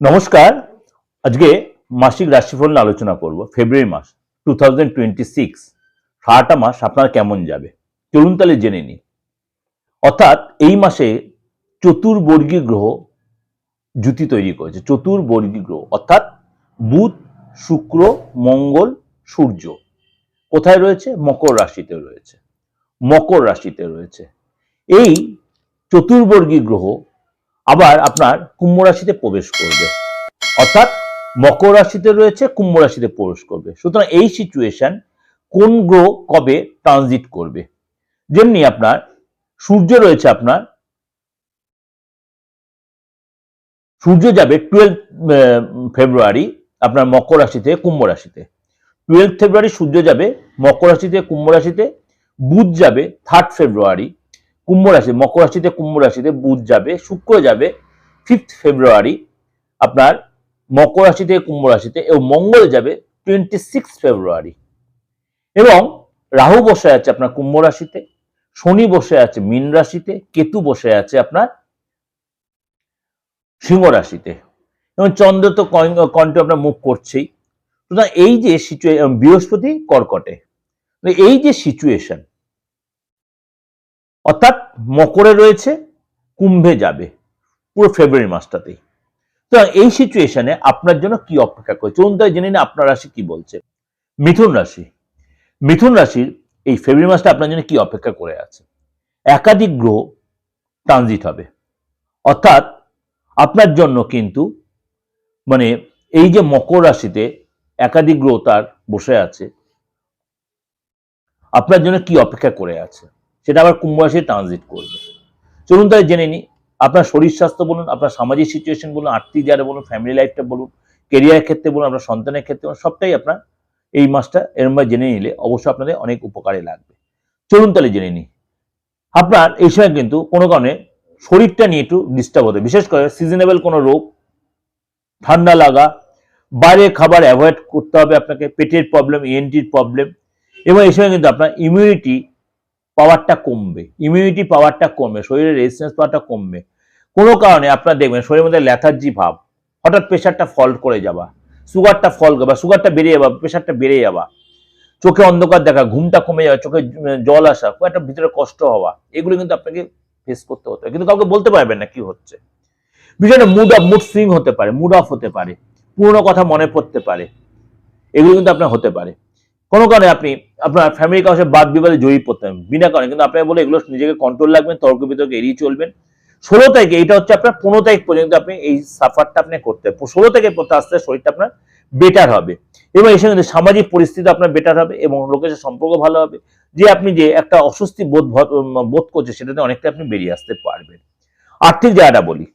নমস্কার। আজকে মাসিক রাশিফল নিয়ে আলোচনা করব, ফেব্রুয়ারি মাস টু থাউজেন্ড সিক্স মাস আপনার কেমন যাবে? চলুন তাহলে জেনে নিই। অর্থাৎ এই মাসে চতুর্বর্গী গ্রহ জুতি তৈরি করেছে। চতুর্বর্গী গ্রহ, অর্থাৎ বুধ, শুক্র, মঙ্গল, সূর্য। কোথায় রয়েছে? মকর রাশিতে রয়েছে। মকর রাশিতে রয়েছে। এই চতুর্বর্গী গ্রহ আবার আপনার কুম্ভ রাশিতে প্রবেশ করবে। অর্থাৎ মকর রাশিতে রয়েছে, কুম্ভ রাশিতে প্রবেশ করবে। সুতরাং এই সিচুয়েশন কোন গ্রহ কবে ট্রানজিট করবে? যেমনি আপনার সূর্য রয়েছে আপনার, সূর্য যাবে টুয়েলভ ফেব্রুয়ারি আপনার মকর রাশিতে, কুম্ভ রাশিতে। টুয়েলভ ফেব্রুয়ারি সূর্য যাবে মকর রাশিতে, কুম্ভ রাশিতে, বুধ যাবে থার্ড ফেব্রুয়ারি কুম্ভ রাশি, মকর রাশিতে কুম্ভ রাশিতে বুধ যাবে, শুক্র যাবে ফিফথ ফেব্রুয়ারি আপনার মকর রাশি থেকে কুম্ভ রাশিতে এবং মঙ্গল যাবে টোয়েন্টি সিক্স ফেব্রুয়ারি এবং রাহু বসে আছে আপনার কুম্ভ রাশিতে, শনি বসে আছে মীন রাশিতে, কেতু বসে আছে আপনার সিংহ রাশিতে। এবং চন্দ্র তো কণ্ঠ আপনার মুখ করছেই। সুতরাং এই যে সিচুয়েশন বৃহস্পতি কর্কটে। এই যে সিচুয়েশন অর্থাৎ মকরে রয়েছে, কুম্ভে যাবে, পুরো ফেব্রুয়ারি মাসটাতেই। তো এই সিচুয়েশনে আপনার জন্য কি অপেক্ষা করে? চলুন তাই জেনে নিন আপনার রাশি কি বলছে। মিথুন রাশি। মিথুন রাশির এই ফেব্রুয়ারি মাসটা আপনার জন্য কি অপেক্ষা করে আছে? একাধিক গ্রহ ট্রানজিট হবে। অর্থাৎ আপনার জন্য কিন্তু মানে এই যে মকর রাশিতে একাধিক গ্রহ তার বসে আছে, আপনার জন্য কি অপেক্ষা করে আছে? সেটা আবার কুম্ভ রাশি ট্রানজিট করবে। চলুন তাই জেনে নিই, আপনার শরীর স্বাস্থ্য বলুন, আপনার সামাজিক সিচুয়েশন বলুন, আর্থিক জায়গা বলুন ফ্যামিলি লাইফটা বলুন কেরিয়ার ক্ষেত্রে বলুন, আপনার সন্তানের ক্ষেত্রে বলুন, সবটাই আপনার এই মাসটা এরমভাবে জেনে নিলে অবশ্যই আপনাদের অনেক উপকারে লাগবে। চলুন তাহলে জেনে নিই, আপনার এই সময় কিন্তু কোনো কারণে শরীরটা নিয়ে একটু ডিস্টার্ব হতে বিশেষ করে সিজনেবল কোনো রোগ, ঠান্ডা লাগা, বাইরে খাবার অ্যাভয়েড করতে হবে আপনাকে, পেটের প্রবলেম ইএনটির প্রবলেম এবং এই সময় কিন্তু আপনার ইমিউনিটি পাওয়ারটা কমবে ইমিউনিটি পাওয়ারটা কমবে, শরীরের রেজিস্ট্যান্স পাওয়ারটা কমবে। কোনো কারণে আপনার দেখবেন শরীরের মধ্যে ল্যাথার্জি ভাব, হঠাৎ প্রেশারটা ফল্ট করে যাওয়া সুগারটা ফল বা সুগারটা বেড়ে যাওয়া প্রেশারটা বেড়ে যাওয়া, চোখে অন্ধকার দেখা, ঘুমটা কমে যাওয়া, চোখে জল আসা, খুব একটা ভিতরে কষ্ট হওয়া, এগুলো কিন্তু আপনাকে ফেস করতে হতে কিন্তু কাউকে বলতে পারবেন না কি হচ্ছে। বিষয়টা মুড অফ মুড সুইং হতে পারে মুড অফ হতে পারে, পুরোনো কথা মনে পড়তে পারে, এগুলো কিন্তু আপনার হতে পারে। কোনো কারণে আপনি আপনার ফ্যামিলি কাউকে বাদ বিবাদে জয়ী পড়তে হবে, বিনা কারণে। কিন্তু আপনি বলে এগুলো নিজেকে কন্ট্রোল রাখবেন তর্ক বিতর্ক এড়িয়ে চলবেন। ষোলো তারিখে এটা হচ্ছে আপনার পনেরো তারিখ পর্যন্ত আপনি এই সাফারটা আপনি করতে ষোলো থেকে পড়তে আস্তে শরীরটা আপনার বেটার হবে। এবং এই সঙ্গে সামাজিক পরিস্থিতি আপনার বেটার হবে এবং লোকের সম্পর্ক ভালো হবে। যে আপনি যে একটা অস্বস্তি বোধ বোধ করছে সেটাতে অনেকটা আপনি বেরিয়ে আসতে পারবেন। আর্থিক জায়গাটা বলি।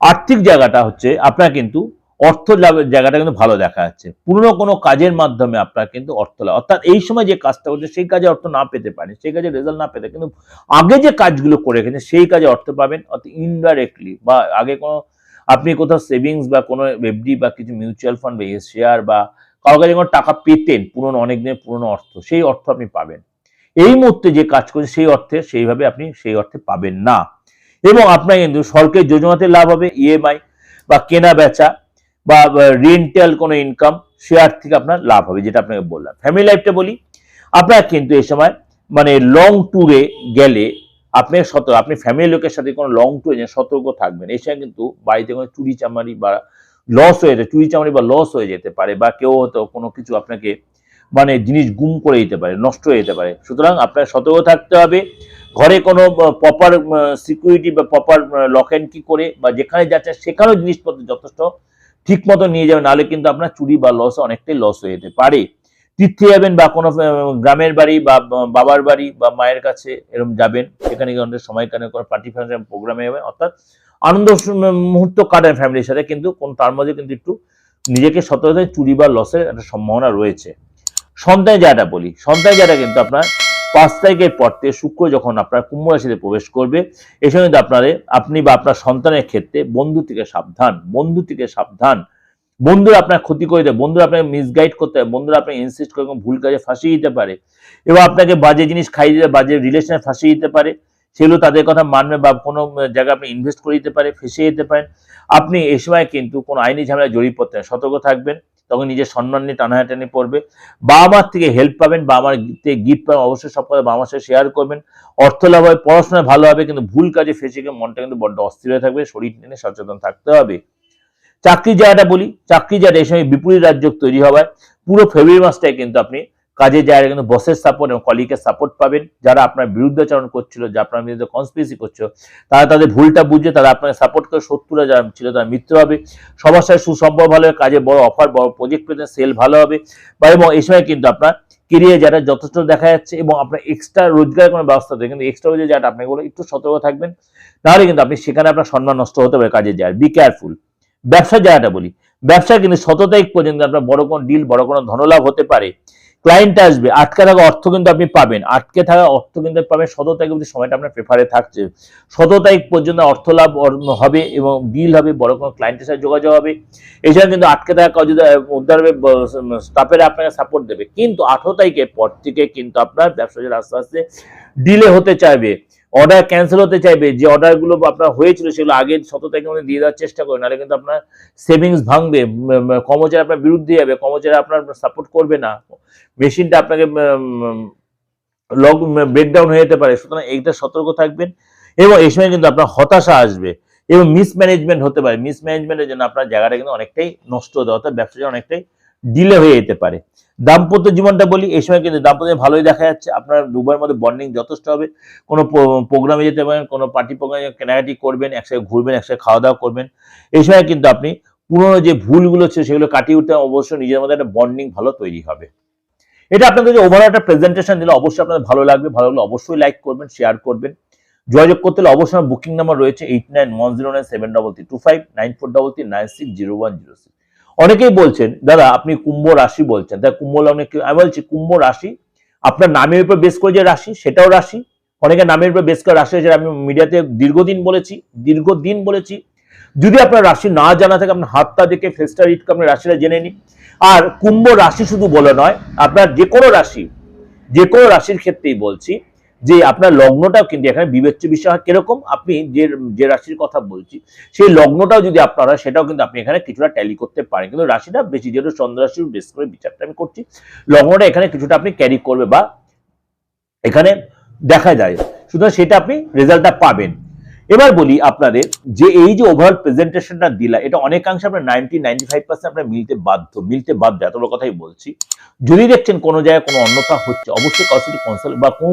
আর্থিক জায়গাটা হচ্ছে আপনার কিন্তু অর্থ লাভের জায়গাটা কিন্তু ভালো দেখা যাচ্ছে। পুরনো কোনো কাজের মাধ্যমে আপনার কিন্তু অর্থ লাভ অর্থাৎ এই সময় যে কাজটা করছে, সেই কাজে অর্থ না পেতে পারেন, সেই কাজে রেজাল্ট না পেতে কিন্তু আগে যে কাজগুলো করে রেখেছেন সেই কাজে অর্থ পাবেন, অর্থাৎ ইনডাইরেক্টলি বা আগে কোনো আপনি কোথাও সেভিংস বা কোনো এফডি বা কিছু মিউচুয়াল ফান্ড বা শেয়ার বা কারও কাছে কোনো টাকা পেতেন, পুরনো অনেক দিনের পুরনো অর্থ, সেই অর্থ আপনি পাবেন। এই মুহূর্তে যে কাজ করছে সেই অর্থে, সেইভাবে আপনি সেই অর্থে পাবেন না। এবং আপনার কিন্তু সরকারি যোজনাতে লাভ হবে ইএমআই বা কেনা বেচা বা রেন্টাল কোনো ইনকাম শেয়ার থেকে আপনার লাভ হবে, যেটা আপনাকে বললাম। ফ্যামিলি লাইফটা বলি, আপনার কিন্তু এই সময় মানে লং ট্যুরে গেলে আপনি সতর্ক আপনি ফ্যামিলি লোকের সাথে কোনো লং ট্যুরে সতর্ক থাকবেন, এই সময় কিন্তু বাড়িতে কোনো চুরি চামারি বা লস হয়ে যেতে চুরি চামারি বা লস হয়ে যেতে পারে বা কেউ হয়তো কোনো কিছু আপনাকে মানে জিনিস গুম করে দিতে পারে, নষ্ট হয়ে যেতে পারে। সুতরাং আপনার সতর্ক থাকতে হবে। ঘরে কোনো প্রপার সিকিউরিটি বা প্রপার লক অ্যান্ড কি করে বা যেখানে যাচ্ছে সেখানেও জিনিসপত্র যথেষ্ট ঠিক মতো নিয়ে যাবেন নাহলে কিন্তু আপনার চুরি বা লস অনেকটাই লস হয়ে যেতে পারে। তীর্থে যাবেন বা কোনো গ্রামের বাড়ি বা বাবার বাড়ি বা মায়ের কাছে এরকম যাবেন, সেখানে গিয়ে অনেক সময় কানে কোনো পার্টি ফাংশন প্রোগ্রামে যাবেন, অর্থাৎ আনন্দ মুহূর্ত কাটান ফ্যামিলির সাথে, কিন্তু কোন, তার মধ্যে কিন্তু একটু নিজেকে সতর্কতায় চুরি বা লসের একটা সম্ভাবনা রয়েছে। সন্তান জায়গাটা বলি সন্তান জায়গাটা কিন্তু আপনার পাঁচ তারিখের পর থেকে শুক্র যখন আপনার কুম্ভ রাশিতে প্রবেশ করবে এই সময় কিন্তু আপনাদের আপনি বা আপনার সন্তানের ক্ষেত্রে বন্ধু থেকে সাবধান, বন্ধু থেকে সাবধান। বন্ধুরা আপনার ক্ষতি করে দেয়, বন্ধুরা আপনাকে মিসগাইড করতে হয় বন্ধুরা আপনাকে ইনসিস্ট করে ভুল কাজে ফাঁসিয়ে দিতে পারে। এবং আপনাকে বাজে জিনিস খাইয়ে দিতে, বাজে রিলেশনে ফাঁসিয়ে দিতে পারে। সেগুলো তাদের কথা মানবে বা কোনো জায়গায় আপনি ইনভেস্ট করে দিতে পারে, ফেসে যেতে পারেন। আপনি এই সময় কিন্তু কোনো আইনি ঝামেলা জড়িয়ে পড়তে সতর্ক থাকবেন। তখন নিজের সম্মান নিয়ে টানাহাটানি পড়বে। বাবা মার থেকে হেল্প পাবেন বাবা মার গিফট পাবেন, অবশ্যই সব কথা বাবা মার সাথে শেয়ার করবেন। অর্থ লাভ হবে পড়াশোনায় ভালো হবে, কিন্তু ভুল কাজে ফেসে গিয়ে মনটা কিন্তু বড্ড অস্থির হয়ে থাকবে, শরীর নিয়ে সচেতন থাকতে হবে। চাকরি জায়গাটা বলি, চাকরি জায়গাটা এই সময় বিপরীত রাজ্য তৈরি হওয়ায়, পুরো ফেব্রুয়ারি মাসটায় কিন্তু আপনি কাজের জায়গায় কিন্তু বসের সাপোর্ট এবং কলিগের সাপোর্ট পাবেন। যারা আপনার বিরুদ্ধাচরণ করছিল যা আপনার বিরুদ্ধে কনস্পিরেসি করছিল, তারা তাদের ভুলটা বুঝে তারা আপনাকে সাপোর্ট করে শত্রুরা যারা ছিল তারা মিত্র হবে সবার সাথে সুসম্পর্ক ভালো হবে কাজে বড় অফার বড় প্রজেক্ট পেতে সেল ভালো হবে। বা এবং এই সময় কিন্তু আপনার কেরিয়ার যারা যথেষ্ট দেখা যাচ্ছে এবং আপনার এক্সট্রা রোজগারের কোনো ব্যবস্থা থাকে। কিন্তু এক্সট্রা রোজগার যাটা আপনাকে বলে একটু সতর্ক থাকবেন। তাহলে কিন্তু আপনি সেখানে আপনার সম্মান নষ্ট হতে পারে কাজের জায়গায় বি কেয়ারফুল ব্যবসার জায়গাটা বলি, ব্যবসা কিন্তু শত তারিখ পর্যন্ত আপনার বড় কোনো ডিল বড় কোনো ধনলাভ হতে পারে। ক্লায়েন্ট আসবে, আটকে থাকা অর্থ কিন্তু আপনি পাবেন। আটকে থাকা অর্থ কিন্তু পাবেন শত তারিখ অবধি সময়টা আপনার প্রেফারে থাকছে। শত তারিখ পর্যন্ত অর্থ লাভ হবে এবং ডিল হবে, বড় কোনো ক্লায়েন্টের সাথে যোগাযোগ হবে। এছাড়া কিন্তু আটকে থাকা যদি উদ্ধার হবে স্টাফেরা আপনাকে সাপোর্ট দেবে। কিন্তু আঠেরো তারিখের পর থেকে কিন্তু আপনার ব্যবসা আস্তে আস্তে ডিলে হতে চাইবে অর্ডার ক্যান্সেল হতে চাইবে, যে অর্ডারগুলো আপনার হয়েছিল সেগুলো আগে শত মধ্যে দিয়ে দেওয়ার চেষ্টা করবেন নাহলে কিন্তু আপনার সেভিংস ভাঙবে কর্মচারী আপনার বিরুদ্ধে যাবে কর্মচারী আপনার সাপোর্ট করবে না মেশিনটা আপনাকে লগ ব্রেকডাউন হয়ে যেতে পারে, সুতরাং এইটা সতর্ক থাকবেন এবং এই সময় কিন্তু আপনার হতাশা আসবে এবং মিসম্যানেজমেন্ট হতে পারে মিসম্যানেজমেন্টের জন্য আপনার জায়গাটা কিন্তু অনেকটাই নষ্ট হতে অর্থাৎ ব্যবসাটা অনেকটাই ডিলে হয়ে যেতে পারে। দাম্পত্য জীবনটা বলি, এই সময় কিন্তু দাম্পত্য ভালোই দেখা যাচ্ছে। আপনার দুবার মধ্যে বন্ডিং যথেষ্ট হবে। কোনো প্রোগ্রামে যেতে পারেন, কোনো পার্টি প্রোগ্রামে কেনাকাটি করবেন, একসাথে ঘুরবেন, একসাথে খাওয়া দাওয়া করবেন। এই সময় কিন্তু আপনি পুরোনো যে ভুলগুলো ছিল, সেগুলো কাটিয়ে উঠতে অবশ্যই নিজের মধ্যে একটা বন্ডিং ভালো তৈরি হবে। এটা আপনাদের যে ওভারঅল একটা প্রেজেন্টেশন দিলে অবশ্যই আপনাদের ভালো লাগবে। ভালো লাগলে অবশ্যই লাইক করবেন শেয়ার করবেন। যোগাযোগ করতে হলে অবশ্যই বুকিং নাম্বার রয়েছে eight nine one zero nine seven double three two five nine four double three nine six zero one zero six অনেকেই বলছেন, দাদা, আপনি কুম্ভ রাশি বলছেন। তাই কুম্ভ লগ্নে আমি বলছি কুম্ভ রাশি, আপনার নামের উপর বেশ করে যে রাশি, সেটাও রাশি। অনেকে নামের উপর বেশ করে রাশি আমি মিডিয়াতে দীর্ঘদিন বলেছি দীর্ঘদিন বলেছি। যদি আপনার রাশি না জানা থাকে, আপনার হাতটা দেখে ফেসটা রিড করে আপনি রাশিটা জেনে নিন। আর কুম্ভ রাশি শুধু বলে নয়, আপনার যে কোনো রাশি যে কোনো রাশির ক্ষেত্রেই বলছি যে আপনার লগ্নটাও কিন্তু এখানে বিবেচ্য বিষয় হয়। কীরকম? আপনি যে যে রাশির কথা বলছি, সেই লগ্নটাও যদি আপনার হয়, সেটাও কিন্তু আপনি এখানে কিছুটা ট্যালি করতে পারেন। কিন্তু রাশিটা বেশি যেহেতু চন্দ্র রাশির বেশ করে বিচারটা আমি করছি, লগ্নটা এখানে কিছুটা আপনি ক্যারি করবে বা এখানে দেখা যায়। সুতরাং সেটা আপনি রেজাল্টটা পাবেন। এবার বলি আপনাদের যে এই যে ওভারঅল প্রেজেন্টেশনটা দিলা, এটা অনেকাংশে আপনার নাইনটি নাইনটি ফাইভ পার্সেন্ট আপনার মিলতে বাধ্য মিলতে বাধ্য, এতগুলো কথাই বলছি। যদি দেখছেন কোনো জায়গায় কোনো অন্যথা হচ্ছে, অবশ্যই কাউসিটি কনসাল্ট বা কোনো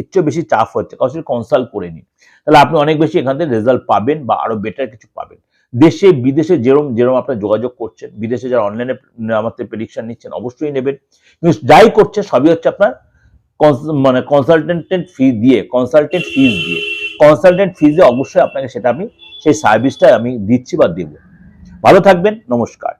এর চেয়ে বেশি চাপ হচ্ছে কাউসিটি কনসাল্ট করে নিন। তাহলে আপনি অনেক বেশি এখান থেকে রেজাল্ট পাবেন বা আরও বেটার কিছু পাবেন। দেশে, বিদেশে যেরকম যেরকম আপনার যোগাযোগ করছেন, বিদেশে যারা অনলাইনে আমাদের প্রেডিকশন নিচ্ছেন, অবশ্যই নেবেন। কিন্তু যাই করছে, সবই হচ্ছে আপনার মানে কনসালটেন্টেন্ট ফি দিয়ে কনসালটেন্ট ফিজ দিয়ে। কনসালটেন্ট ফিজে অবশ্যই আপনাকে সেটা আমি, সেই সার্ভিসটা আমি দিচ্ছি বা দেবো। ভালো থাকবেন, নমস্কার।